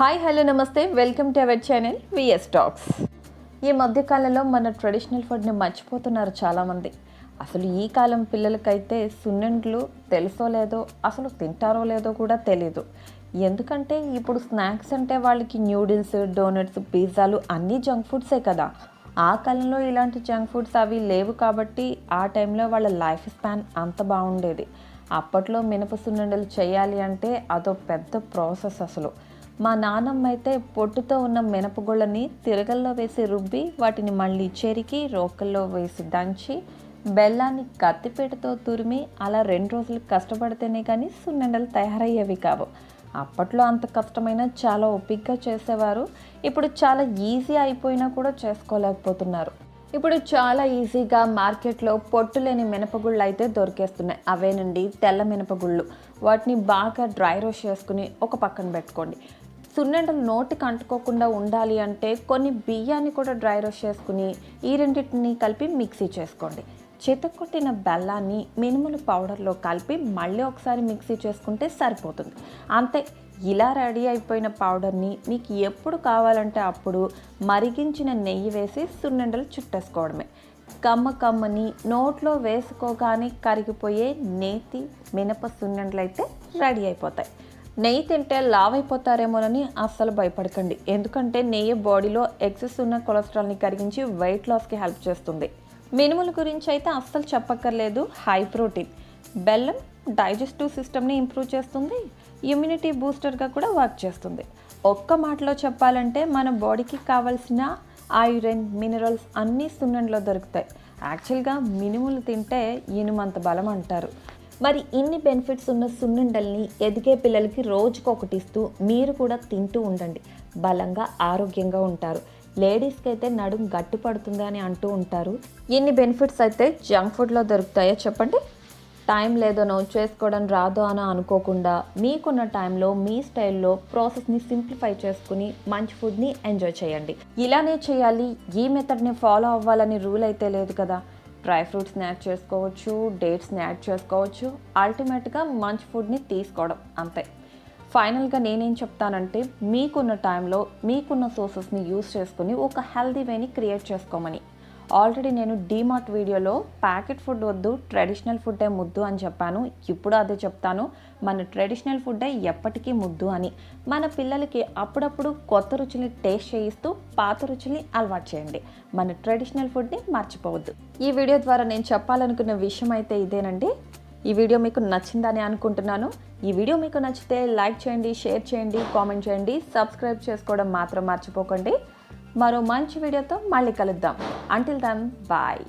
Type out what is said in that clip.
Hi hello నమస్తే. Welcome to our channel VS talks ఈ మధ్యకాలంలో మన ట్రెడిషనల్ ఫుడ్ని మర్చిపోతున్నారు చాలామంది. అసలు ఈ కాలం పిల్లలకైతే సున్నుండ్లు తెలుసో లేదో అసలు తింటారో లేదో కూడా తెలీదు. ఎందుకంటే ఇప్పుడు స్నాక్స్ అంటే వాళ్ళకి న్యూడిల్స్ డోనట్స్ పిజ్జాలు అన్నీ జంక్ ఫుడ్సే కదా. ఆ కాలంలో ఇలాంటి జంక్ ఫుడ్స్ అవి లేవు కాబట్టి ఆ టైంలో వాళ్ళ లైఫ్ స్పాన్ అంత బాగుండేది. అప్పట్లో మినప సున్నుండలు చేయాలి అంటే అదో పెద్ద ప్రాసెస్ అసలు. మా నానమ్మ అయితే పొట్టుతో ఉన్న మినపగుళ్ళని తిరగల్లో వేసి రుబ్బి వాటిని మళ్ళీ చెరికి రోకల్లో వేసి దంచి బెల్లాన్ని కత్తిపేటతో తురిమి అలా రెండు రోజులు కష్టపడితేనే కానీ సున్నుండలు తయారయ్యేవి కావు. అప్పట్లో అంత కష్టమైనా చాలా ఒప్పిగ్గా చేసేవారు. ఇప్పుడు చాలా ఈజీ అయిపోయినా కూడా చేసుకోలేకపోతున్నారు. ఇప్పుడు చాలా ఈజీగా మార్కెట్లో పొట్టు లేని మినపగుళ్ళు అయితే దొరికేస్తున్నాయి. అవేనండి తెల్ల మినపగుళ్ళు. వాటిని బాగా డ్రై రోస్ట్ చేసుకుని ఒక పక్కన పెట్టుకోండి. సున్నుండలు నోటికి అంటుకోకుండా ఉండాలి అంటే కొన్ని బియ్యాన్ని కూడా డ్రై రోస్ట్ చేసుకుని ఈ రెండింటిని కలిపి మిక్సీ చేసుకోండి. చితక్కొట్టిన బెల్లాన్ని మినుములు పౌడర్లో కలిపి మళ్ళీ ఒకసారి మిక్సీ చేసుకుంటే సరిపోతుంది. అంతే ఇలా రెడీ అయిపోయిన పౌడర్ని మీకు ఎప్పుడు కావాలంటే అప్పుడు మరిగించిన నెయ్యి వేసి సున్నుండలు చుట్టేసుకోవడమే. కమ్మ కమ్మని నోట్లో వేసుకోగానే కరిగిపోయే నేతి మినప సున్నుండలు అయితే రెడీ అయిపోతాయి. నెయ్యి తింటే లావ్ అయిపోతారేమోనని అస్సలు భయపడకండి. ఎందుకంటే నెయ్యి బాడీలో ఎక్సెస్ ఉన్న కొలెస్ట్రాల్ని కరిగించి వెయిట్ లాస్కి హెల్ప్ చేస్తుంది. మినుముల గురించి అయితే అస్సలు చెప్పక్కర్లేదు. High protein. బెల్లం డైజెస్టివ్ సిస్టమ్ని ఇంప్రూవ్ చేస్తుంది. ఇమ్యూనిటీ బూస్టర్గా కూడా వర్క్ చేస్తుంది. ఒక్క మాటలో చెప్పాలంటే మన బాడీకి కావాల్సిన ఐరన్ మినరల్స్ అన్నీ సున్నంలో దొరుకుతాయి. యాక్చువల్గా మినుములు తింటే ఇనుమంత బలం అంటారు. మరి ఇన్ని బెనిఫిట్స్ ఉన్న సున్నుండల్ని ఎదిగే పిల్లలకి రోజుకొకటి ఇస్తూ మీరు కూడా తింటూ ఉండండి. బలంగా ఆరోగ్యంగా ఉంటారు. లేడీస్కి అయితే నడుం గట్టి పడుతుంది అని అంటూ ఉంటారు. ఎన్ని బెనిఫిట్స్ అయితే జంక్ ఫుడ్లో దొరుకుతాయో చెప్పండి? టైం లేదనో చేసుకోవడం రాదో అనో అనుకోకుండా మీకున్న టైంలో మీ స్టైల్లో ప్రాసెస్ని సింప్లిఫై చేసుకుని మంచి ఫుడ్ని ఎంజాయ్ చేయండి. ఇలానే చేయాలి. ఈ మెథడ్ని ఫాలో అవ్వాలని రూల్ అయితే లేదు కదా. డ్రై ఫ్రూట్స్ స్నాక్ చేసుకోవచ్చు డేట్స్ని యాడ్ చేసుకోవచ్చు అల్టిమేట్గా మంచి ఫుడ్ని తీసుకోవడం అంతే. ఫైనల్గా నేనేం చెప్తానంటే మీకున్న టైంలో మీకున్న సోర్సెస్ని యూస్ చేసుకుని ఒక హెల్దీ వేని క్రియేట్ చేసుకోమని. ఆల్రెడీ నేను డీమార్ట్ వీడియోలో ప్యాకెట్ ఫుడ్ వద్దు ట్రెడిషనల్ ఫుడ్డే ముద్దు అని చెప్పాను. ఇప్పుడు అదే చెప్తాను మన ట్రెడిషనల్ ఫుడ్డే ఎప్పటికీ ముద్దు అని. మన పిల్లలకి అప్పుడప్పుడు కొత్త రుచిని టేస్ట్ చేయిస్తూ పాత రుచుల్ని అలవాటు చేయండి. మన ట్రెడిషనల్ ఫుడ్ని మర్చిపోవద్దు. ఈ వీడియో ద్వారా నేను చెప్పాలనుకున్న విషయం అయితే ఇదేనండి. ఈ వీడియో మీకు నచ్చిందని అనుకుంటున్నాను. ఈ వీడియో మీకు నచ్చితే లైక్ చేయండి షేర్ చేయండి కామెంట్ చేయండి సబ్స్క్రైబ్ చేసుకోవడం మాత్రం మర్చిపోకండి. మరో మంచి వీడియోతో మళ్ళీ కలుద్దాం. Until then bye